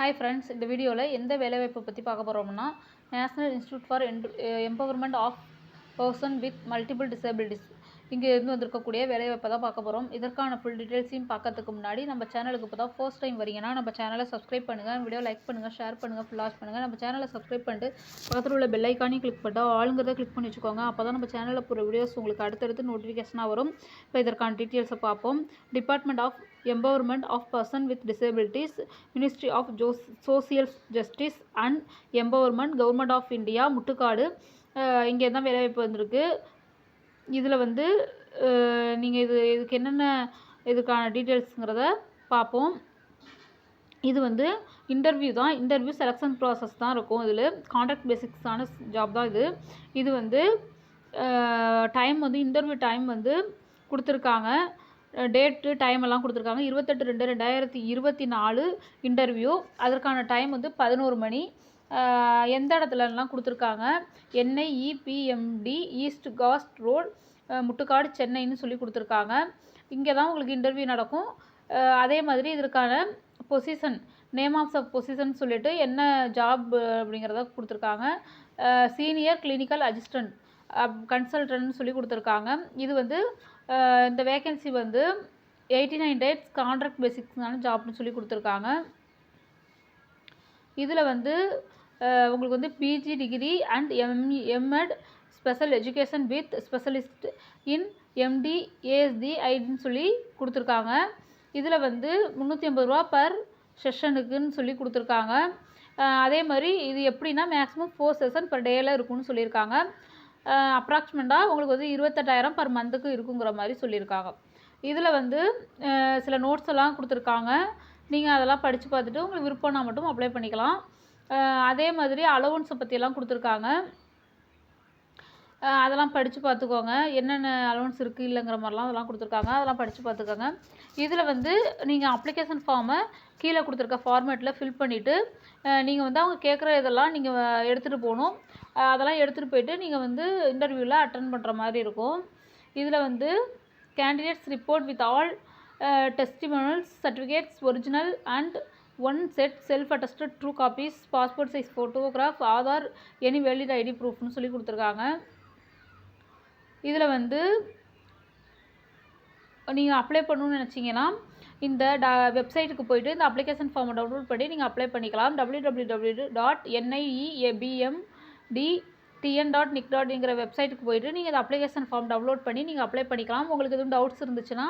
Hi friends இந்த வீடியோவில் எந்த வேலைவாய்ப்பை பற்றி பார்க்க போகிறோம்னா national institute for empowerment of person with multiple disabilities இங்கே இருந்து வந்திருக்கக்கூடிய வேலைவாய்ப்பை தான் பார்க்க போகிறோம் இதற்கான ஃபுல் டீட்டெயில்ஸையும் பார்க்கறதுக்கு முன்னாடி நம்ம சேனலுக்கு இப்போ தான் ஃபர்ஸ்ட் டைம் வரீங்கன்னா நம்ம சேனலை சப்ஸ்கிரைப் பண்ணுங்கள் வீடியோ லைக் பண்ணுங்கள் ஷேர் பண்ணுங்கள் ஃபுல் வாட்ச் பண்ணுங்கள் நம்ம சேனலை சப்ஸ்கிரைப் பண்ணிட்டு பக்கத்தில் உள்ள பெல் ஐக்கானையும் கிளிக் பண்ணிட்டு ஆளுங்கிறத கிளிக் பண்ணி வச்சுக்கோங்க. அப்போ தான் நம்ம சேனலில் போகிற வீடியோஸ் உங்களுக்கு அடுத்தடுத்து நோட்டிஃபிகேஷனாக வரும். இப்போ இதற்கான டீட்டெயில்ஸை பார்ப்போம். Department of empowerment of person with disabilities ministry of Jose social justice and empowerment government of India Muttukadu. இங்கே தான் வேலைவாய்ப்பு வந்திருக்கு. இதில் வந்து நீங்கள் இது இதுக்கு என்னென்ன இதுக்கான டீட்டெயில்ஸுங்கிறத பார்ப்போம். இது வந்து இன்டர்வியூ தான். இன்டர்வியூ செலெக்ஷன் ப்ராசஸ் தான் இருக்கும் இதில். கான்ட்ராக்ட் பேசிக்ஸான ஜாப் தான் இது. இது வந்து டைம் வந்து இன்டர்வியூ டைம் வந்து கொடுத்துருக்காங்க. டேட்டு டைம் எல்லாம் கொடுத்துருக்காங்க. இருபத்தெட்டு ரெண்டு ரெண்டாயிரத்தி இருபத்தி நாலு இன்டர்வியூ. அதற்கான டைம் வந்து பதினோரு மணி. எந்த இடத்துலலாம் கொடுத்துருக்காங்க? NIEPMD east coast road Muttukadu சென்னைன்னு சொல்லி கொடுத்துருக்காங்க. இங்கே தான் உங்களுக்கு இன்டர்வியூ நடக்கும். அதே மாதிரி இதற்கான position name of the position சொல்லிட்டு என்ன ஜாப் அப்படிங்கிறத கொடுத்துருக்காங்க. சீனியர் கிளினிக்கல் அசிஸ்டன்ட் கன்சல்டன்ட்னு சொல்லி கொடுத்துருக்காங்க. இது வந்து இந்த வேக்கன்சி வந்து எயிட்டி நைன் டேட்ஸ் கான்ட்ராக்ட் பேசிக்ஸான ஜாப்னு சொல்லி கொடுத்துருக்காங்க. இதில் வந்து உங்களுக்கு வந்து PG degree and M MEd special education with specialist in MD ASD ஐடின்னு சொல்லி கொடுத்துருக்காங்க. இதில் வந்து முந்நூற்றி ஐம்பது ரூபா பர் செஷனுக்குன்னு சொல்லி கொடுத்துருக்காங்க. அதே மாதிரி இது எப்படின்னா மேக்ஸிமம் ஃபோர் செஷன் பர் டேயில் இருக்கும்னு சொல்லியிருக்காங்க. அப்ராக்சிமேட்டாக உங்களுக்கு வந்து இருபத்தெட்டாயிரம் பர் மந்த்துக்கு இருக்குங்கிற மாதிரி சொல்லியிருக்காங்க. இதில் வந்து சில நோட்ஸ் எல்லாம் கொடுத்துருக்காங்க. நீங்கள் அதெல்லாம் படித்து பார்த்துட்டு உங்களுக்கு விருப்பம்னா மட்டும் அப்ளை பண்ணிக்கலாம். அதே மாதிரி அலவன்ஸை பற்றியெல்லாம் கொடுத்துருக்காங்க. அதெல்லாம் படித்து பார்த்துக்கோங்க என்னென்ன அலவன்ஸ் இருக்குது இல்லைங்கிற மாதிரிலாம் அதெல்லாம் கொடுத்துருக்காங்க. அதெல்லாம் படித்து பார்த்துக்கோங்க இதில் வந்து நீங்கள் அப்ளிகேஷன் ஃபார்மை கீழே கொடுத்துருக்க ஃபார்மேட்டில் ஃபில் பண்ணிவிட்டு நீங்கள் வந்து அவங்க கேட்குற இதெல்லாம் நீங்கள் எடுத்துகிட்டு போகணும். அதெல்லாம் எடுத்துகிட்டு போயிட்டு நீங்கள் வந்து இன்டர்வியூவில் அட்டன் பண்ணுற மாதிரி இருக்கும். இதில் வந்து candidates report with all testimonials certificates original and one set self attested true copies passport size photograph Aadhaar any valid ID ப்ரூஃப்னு சொல்லி கொடுத்துருக்காங்க. இதில் வந்து நீங்கள் அப்ளை பண்ணணும்னு நினச்சிங்கன்னா இந்த ட வெப்சைட்டுக்கு போயிட்டு இந்த அப்ளிகேஷன் ஃபார்மை டவுன்லோட் பண்ணி நீங்கள் அப்ளை பண்ணிக்கலாம். W W W dot NIEAPM D TN dot NIC டாட்ங்கிற வெப்சைட்டுக்கு போயிட்டு நீங்கள் இந்த அப்ளிகேஷன் ஃபார்ம் டவுன்லோட் பண்ணி நீங்கள் அப்ளை பண்ணிக்கலாம். உங்களுக்கு எதுவும் டவுட்ஸ் இருந்துச்சுன்னா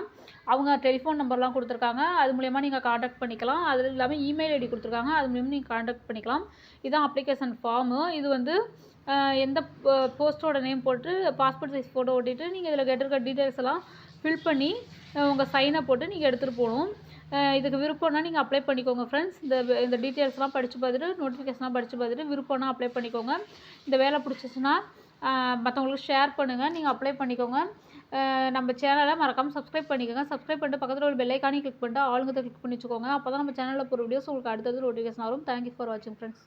அவங்க டெலிஃபோன் நம்பர்லாம் கொடுத்துருக்காங்க. அது மூலயமா நீங்கள் காண்டாக்ட் பண்ணிக்கலாம். அது இல்லாமல் இமெயில் ஐடி கொடுத்துருக்காங்க. அது மூலியமாக நீங்கள் காண்டாக்ட் பண்ணிக்கலாம். இதுதான் அப்ளிகேஷன் ஃபார்மு இது வந்து எந்த போஸ்ட்டோட நேம் போட்டு பாஸ்போர்ட் சைஸ் ஃபோட்டோ ஓட்டிட்டு நீங்கள் இதில் கேட்டிருக்க டீட்டெயில்ஸ் எல்லாம் ஃபில் பண்ணி உங்கள் சைனை போட்டு நீங்கள் எடுத்துகிட்டு போகணும். இதுக்கு விருப்பம்னா நீங்கள் அப்ளை பண்ணிக்கோங்க ஃப்ரெண்ட்ஸ் இந்த இந்த டீட்டெயில்ஸ்லாம் படித்து பார்த்துட்டு நோட்டிஃபிகேஷன்லாம் படித்து பார்த்துட்டு விருப்பம்னா அப்ளை பண்ணிக்கோங்க. இந்த வேலை பிடிச்சிச்சின்னா மற்றவங்களுக்கு ஷேர் பண்ணுங்கள் நீங்கள் அப்ளை பண்ணிக்கோங்க. நம்ம சேனலை மறக்காமல் சப்ஸ்கிரைப் பண்ணிக்கோங்க. சப்ஸ்கிரைப் பண்ணிட்டு பக்கத்தில் ஒரு பெல்லைக்கானே கிளிக் பண்ணிட்டு ஆளுங்கத்தை கிளிக் பண்ணி வச்சுக்கோங்க. அப்போ தான் நம்ம சேனலில் போகிற வீடியோஸ் உங்களுக்கு அடுத்தது நோட்டிஃபிகேஷன் வரும். தேங்க்யூ ஃபார் வாட்சிங் ஃப்ரெண்ட்ஸ்